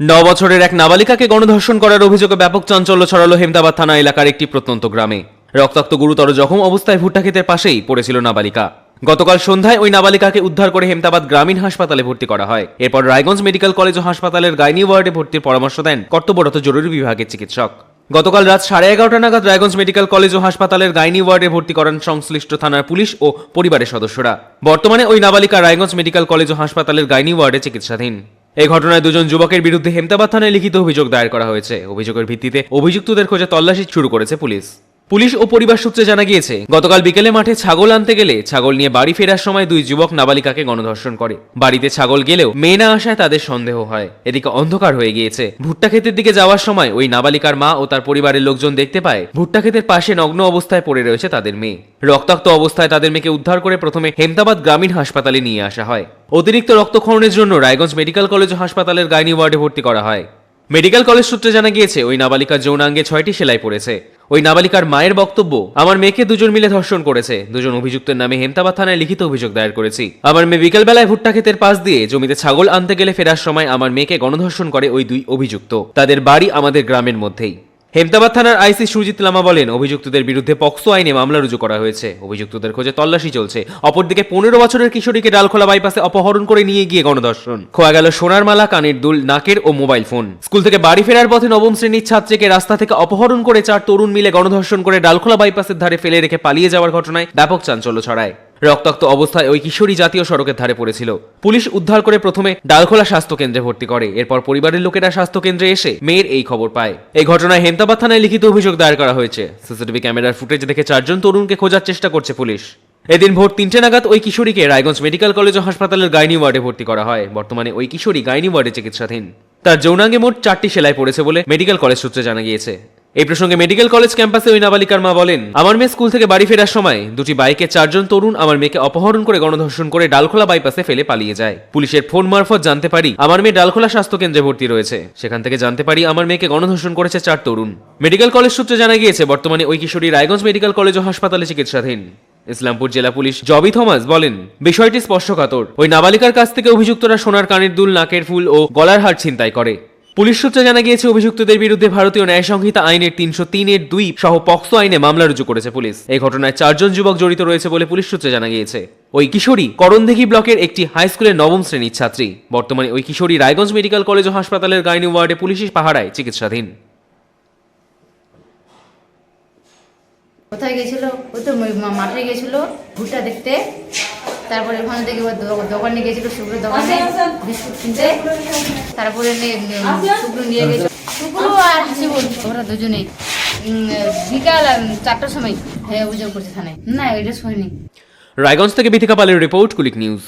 ন বছরের এক নাবালিকাকে গণধর্ষণ করার অভিযোগে ব্যাপক চাঞ্চল্য ছড়ালো হেমদাবাদ থানা এলাকার একটি প্রত্যন্ত গ্রামে। রক্তাক্ত গুরুতর জখম অবস্থায় ভুট্টা ক্ষেতের পাশেই পড়েছিল নাবালিকা। গতকাল সন্ধ্যায় ওই নাবালিকাকে উদ্ধার করে হেমদাবাদ গ্রামীণ হাসপাতালে ভর্তি করা হয়। এরপর রায়গঞ্জ মেডিকেল কলেজ ও হাসপাতালের গাইনি ওয়ার্ডে ভর্তির পরামর্শ দেন কর্তব্যরত জরুরি বিভাগের চিকিৎসক। গতকাল রাত সাড়ে এগারোটা নাগাদ রায়গঞ্জ মেডিকেল কলেজ ও হাসপাতালের গাইনি ওয়ার্ডে ভর্তি করান সংশ্লিষ্ট থানার পুলিশ ও পরিবারের সদস্যরা। বর্তমানে ওই নাবালিকা রায়গঞ্জ মেডিকেল কলেজ ও হাসপাতালের গাইনি ওয়ার্ডে চিকিৎসাধীন। এই ঘটনায় দুজন যুবকের বিরুদ্ধে হেমতাবাদ থানায় লিখিত অভিযোগ দায়ের করা হয়েছে। অভিযোগের ভিত্তিতে অভিযুক্তদের খোঁজে তল্লাশি শুরু করেছে পুলিশ। পুলিশ ও পরিবার সূত্রে জানা গিয়েছে, গতকাল বিকেলে মাঠে ছাগল আনতে গেলে ছাগল নিয়ে বাড়ি ফেরার সময় দুই যুবক নাবালিকাকে গণধর্ষণ করে। বাড়িতে ছাগল গেলেও মেয়ে না আসায় তাদের সন্দেহ হয়। এদিকে অন্ধকার হয়ে গিয়েছে। ভুট্টা ক্ষেতের দিকে যাওয়ার সময় ওই নাবালিকার মা ও তার পরিবারের লোকজন দেখতে পায়, ভুট্টা ক্ষেতের পাশে নগ্ন অবস্থায় পড়ে রয়েছে তাদের মেয়ে। রক্তাক্ত অবস্থায় তাদের মেয়েকে উদ্ধার করে প্রথমে হেমতাবাদ গ্রামীণ হাসপাতালে নিয়ে আসা হয়। অতিরিক্ত রক্তক্ষরণের জন্য রায়গঞ্জ মেডিকেল কলেজ হাসপাতালের গাইনি ওয়ার্ডে ভর্তি করা হয়। মেডিকেল কলেজ সূত্রে জানা গিয়েছে, ওই নাবালিকার যৌনাঙ্গে ছয়টি সেলাই পড়েছে। ওই নাবালিকার মায়ের বক্তব্য, আমার মেয়েকে দুজন মিলে ধর্ষণ করেছে। দুজন অভিযুক্তের নামে হেমতাবাদ থানায় লিখিত অভিযোগ দায়ের করেছি। আমার মেয়ে বিকেলবেলায় ভুট্টা ক্ষেতের পাশ দিয়ে জমিতে ছাগল আনতে গেলে ফেরার সময় আমার মেয়েকে গণধর্ষণ করে ওই দুই অভিযুক্ত। তাদের বাড়ি আমাদের গ্রামের মধ্যেই। হেমতাবাদ থানার আইসি সুজিত লামা বলেন, অভিযুক্তদের বিরুদ্ধে পক্সো আইনে মামলা রুজু করা হয়েছে। অভিযুক্তদের খোঁজে তল্লাশি চলছে। অপরদিকে পনেরো বছরের কিশোরীকে ডালখোলা বাইপাসে অপহরণ করে নিয়ে গিয়ে গণধর্ষণ। খোয়া গেল সোনার মালা, কানের দুল, নাকের ও মোবাইল ফোন। স্কুল থেকে বাড়ি ফেরার পথে নবম শ্রেণির ছাত্রীকে রাস্তা থেকে অপহরণ করে চার তরুণ মিলে গণধর্ষণ করে ডালখোলা বাইপাসের ধারে ফেলে রেখে পালিয়ে যাওয়ার ঘটনায় ব্যাপক চাঞ্চল্য ছড়ায়। রক্তাক্ত অবস্থায় ওই কিশোরী জাতীয় সড়কের ধারে পড়েছিল। পুলিশ উদ্ধার করে প্রথমে ডালখোলা স্বাস্থ্য কেন্দ্রে ভর্তি করে। এরপর পরিবারের লোকেরা স্বাস্থ্য কেন্দ্রে এসে মেয়ের এই খবর পায়। এই ঘটনায় হেমতাবাদ থানায় লিখিত অভিযোগ দায়ের করা হয়েছে। সিসিটিভি ক্যামেরার ফুটেজ দেখে চারজন তরুণকে খোঁজার চেষ্টা করছে পুলিশ। এদিন ভোর তিনটে নাগাদ ওই কিশোরীকে রায়গঞ্জ মেডিকেল কলেজ ও হাসপাতালের গাইনি ওয়ার্ডে ভর্তি করা হয়। বর্তমানে ওই কিশোরী গাইনি ওয়ার্ডে চিকিৎসাধীন। তার যৌনাঙ্গে মোট চারটি সেলাই পড়েছে বলে মেডিকেল কলেজ সূত্রে জানা গিয়েছে। এই প্রসঙ্গে মেডিকেল কলেজ ক্যাম্পাসে ওই নাবালিকার মা বলেন, আমার মেয়ে স্কুল থেকে বাড়ি ফেরার সময় দুটি বাইকে চারজন তরুণ আমার মেয়েকে অপহরণ করে গণধর্ষণ করে ডালখোলা বাইপাসে ফেলে পালিয়ে যায়। পুলিশের ফোন মারফত জানতে পারি আমার মেয়ে ডালখোলা স্বাস্থ্য কেন্দ্রে ভর্তি রয়েছে। সেখান থেকে জানতে পারি আমার মেয়েকে গণধর্ষণ করেছে চার তরুণ। মেডিকেল কলেজ সূত্রে জানা গিয়েছে, বর্তমানে ওই কিশোরী রায়গঞ্জ মেডিকেল কলেজ ও হাসপাতালে চিকিৎসাধীন। ইসলামপুর জেলা পুলিশ জবি থমাস বলেন, বিষয়টি স্পর্শকাতর। ওই নাবালিকার কাছ থেকে অভিযুক্তরা সোনার কানের দুল, নাকের ফুল ও গলার হার ছিনতাই করে। পুলিশ সূত্রে জানা গিয়েছে, অভিযুক্তদের বিরুদ্ধে ভারতীয় ন্যায় সংহিতা আইনের তিনশো তিনের দুই সহ পক্সো আইনে মামলা রুজু করেছে পুলিশ। এই ঘটনায় চারজন যুবক জড়িত রয়েছে বলে পুলিশ সূত্রে জানা গিয়েছে। ওই কিশোরী করণদিঘি ব্লকের একটি হাই স্কুলের নবম শ্রেণির ছাত্রী। বর্তমানে ওই কিশোরী রায়গঞ্জ মেডিকেল কলেজ ও হাসপাতালের গাইনি ওয়ার্ডে পুলিশের পাহারায় চিকিৎসাধীন। কোথায় গেছিল? ওই তো মাঠে গেছিল, ভুট্টা দেখতে। তারপরে ওখান থেকে দোকানে গেছিল শুক্র দোকানে। বিস্কুট কিনতে। তারপরে শুক্র নিয়ে গেছিল শুক্র আর হাসিবুল ওরা দুজনেই। বিকাল চারটার সময় হ্যাঁ অভিযোগ করছে থানায়। না, এটা শুনিনি। রায়গঞ্জ থেকে বিথিকা পালের রিপোর্ট, কুলিক নিউজ।